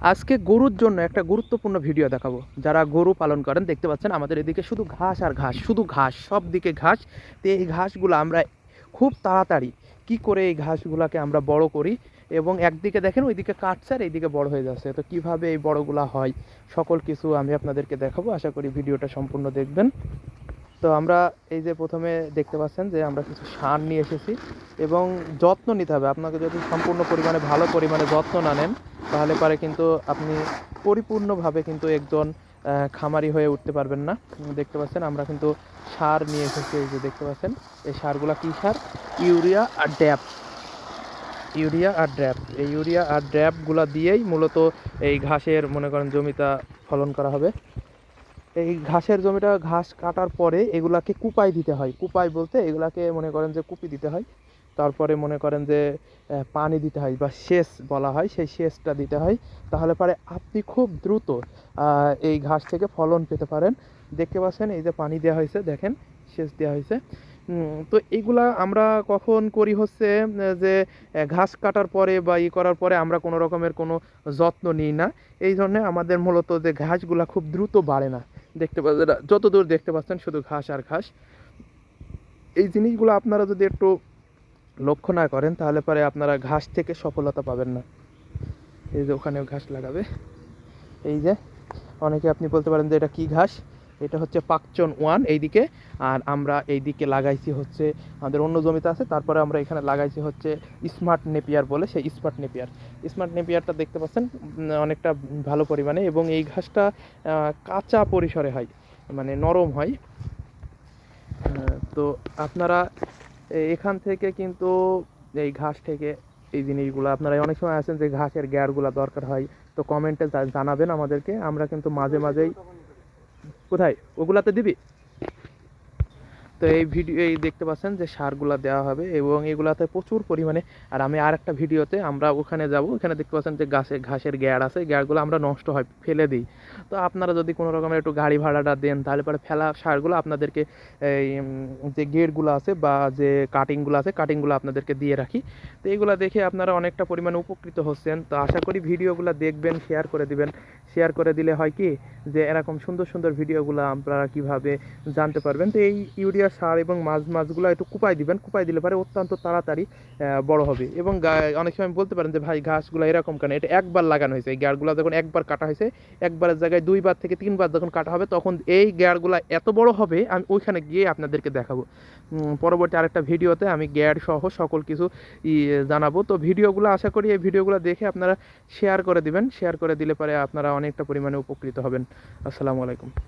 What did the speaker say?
আজকে গরুর জন্য একটা গুরুত্বপূর্ণ ভিডিও দেখাবো। যারা গরু পালন করেন, দেখতে পাচ্ছেন আমাদের এদিকে শুধু ঘাস আর ঘাস, শুধু ঘাস, সব দিকে ঘাস। তো এই ঘাসগুলো আমরা খুব তাড়াতাড়ি কি করে এই ঘাসগুলোকে আমরা বড় করি এবং একদিকে দেখেন ওইদিকে কাটছে আর এইদিকে বড় হয়ে যাচ্ছে। তো কীভাবে এই বড়গুলা হয়, সকল কিছু আমি আপনাদেরকে দেখাবো। আশা করি ভিডিওটা সম্পূর্ণ দেখবেন। তো আমরা এই যে প্রথমে দেখতে পাচ্ছেন যে আমরা কিছু সার নিয়ে এসেছি এবং যত্ন নিতে হবে। আপনাকে যদি সম্পূর্ণ পরিমাণে, ভালো পরিমাণে যত্ন না নেন তাহলে পারে কিন্তু আপনি পরিপূর্ণভাবে কিন্তু একজন খামারি হয়ে উঠতে পারবেন না। দেখতে পাচ্ছেন আমরা কিন্তু সার নিয়ে এসেছি, এই যে দেখতে পাচ্ছেন। এই সারগুলা কী সার? ইউরিয়া আর ড্যাপ। ইউরিয়া আর ড্র্যাপ এই ইউরিয়া আর ড্র্যাপগুলা দিয়েই মূলত এই ঘাসের, মনে করেন, জমিটা ফলন করা হবে। এই ঘাসের জমিটা ঘাস কাটার পরে এগুলাকে কুপাই দিতে হয়। কুপাই বলতে এগুলাকে মনে করেন যে কুপি দিতে হয়। তারপরে মনে করেন যে পানি দিতে হয় বা সেচ বলা হয়, সেই সেচটা দিতে হয়। তাহলে পরে আপনি খুব দ্রুত এই ঘাস থেকে ফলন পেতে পারেন। দেখতে পাচ্ছেন এই যে পানি দেওয়া হয়েছে, দেখেন সেচ দেওয়া হয়েছে। তো এইগুলা আমরা কখন করি হচ্ছে যে ঘাস কাটার পরে বা ই করার পরে আমরা কোনো রকমের কোনো যত্ন নিই না। এই জন্যে আমাদের মূলত যে ঘাসগুলা খুব দ্রুত বাড়ে না। দেখতে পাচ্ছেন যত দূর দেখতে পাচ্ছেন শুধু ঘাস আর ঘাস। এই জিনিসগুলো আপনারা যদি একটু লক্ষ্য না করেন, তাহলে পরে আপনারা ঘাস থেকে সফলতা পাবেন না। এই যে ওখানেও ঘাস লাগাবে। এই যে, অনেকে আপনি বলতে পারেন যে এটা কি ঘাস? এটা হচ্ছে পাকচন ওয়ান এইদিকে, আর আমরা এইদিকে লাগাইছি হচ্ছে, আমাদের অন্য জমিতে আছে, তারপরে আমরা এখানে লাগাইছি হচ্ছে স্মার্ট নেপিয়ার বলে সেই স্মার্ট নেপিয়ার। স্মার্ট নেপিয়ারটা দেখতে পাচ্ছেন অনেকটা ভালো পরিমাণে, এবং এই ঘাসটা কাঁচা পরিসরে হয় মানে নরম হয়। তো আপনারা এখান থেকে কিন্তু এই ঘাস থেকে এই জিনিসগুলো। আপনারা অনেক সময় আছেন যে ঘাসের গ্যারগুলো দরকার হয়, তো কমেন্টে জানাবেন আমাদেরকে। আমরা কিন্তু মাঝে মাঝেই কোথায়? ওগুলাতে দিবি? তো এই ভিডিও এই দেখতে পাচ্ছেন যে সারগুলা দেওয়া হবে এবং এগুলাতে প্রচুর পরিমাণে, আর আমি আর একটা ভিডিওতে আমরা ওখানে যাব, ওখানে দেখতে পাচ্ছেন যে গাছে, ঘাসের গ্যার আছে গ্যারগুলো আমরা নষ্ট হয়, ফেলে দিই। তো আপনারা যদি কোনো রকমের একটু গাড়ি ভাড়াটা দেন, তাহলে পরে ফেলা সারগুলো আপনাদেরকে এই যে গেটগুলো আছে বা যে কাটিংগুলো আছে কাটিংগুলো আপনাদেরকে দিয়ে রাখি। তো এইগুলো দেখে আপনারা অনেকটা পরিমাণে উপকৃত হচ্ছেন। তো আশা করি ভিডিওগুলো দেখবেন শেয়ার করে দিবেন। শেয়ার করে দিলে হয় কি? যে এরকম সুন্দর সুন্দর ভিডিওগুলো আপনারা কীভাবে জানতে পারবেন? তো এই ইউরিয়া সার এবং মাছ, মাছগুলো একটু কুপাই দিবেন। কুপাই দিলে পরে অত্যন্ত তাড়াতাড়ি বড় হবে। এবং অনেক সময় বলতে পারেন যে, ভাই, ঘাসগুলো এরকম কেন? এটা একবার লাগানো হয়েছে। এই গ্যারগুলো যখন একবার কাটা হয়েছে, একবারের জায়গায় দুইবার থেকে তিনবার যখন কাটা হবে, তখন এই গ্যারগুলো এত বড় হবে, আমি ওইখানে গিয়ে আপনাদেরকে দেখাবো। পরবর্তী আরেকটা ভিডিওতে আমি গ্যার সহ সকল কিছু জানাব। তো ভিডিওগুলো আশা করি এই ভিডিওগুলো দেখে আপনারা শেয়ার করে দিবেন। শেয়ার করে দিলে পরে আপনারা অনেকটা পরিমাণে উপকৃত হবেন। আসসালামু আলাইকুম।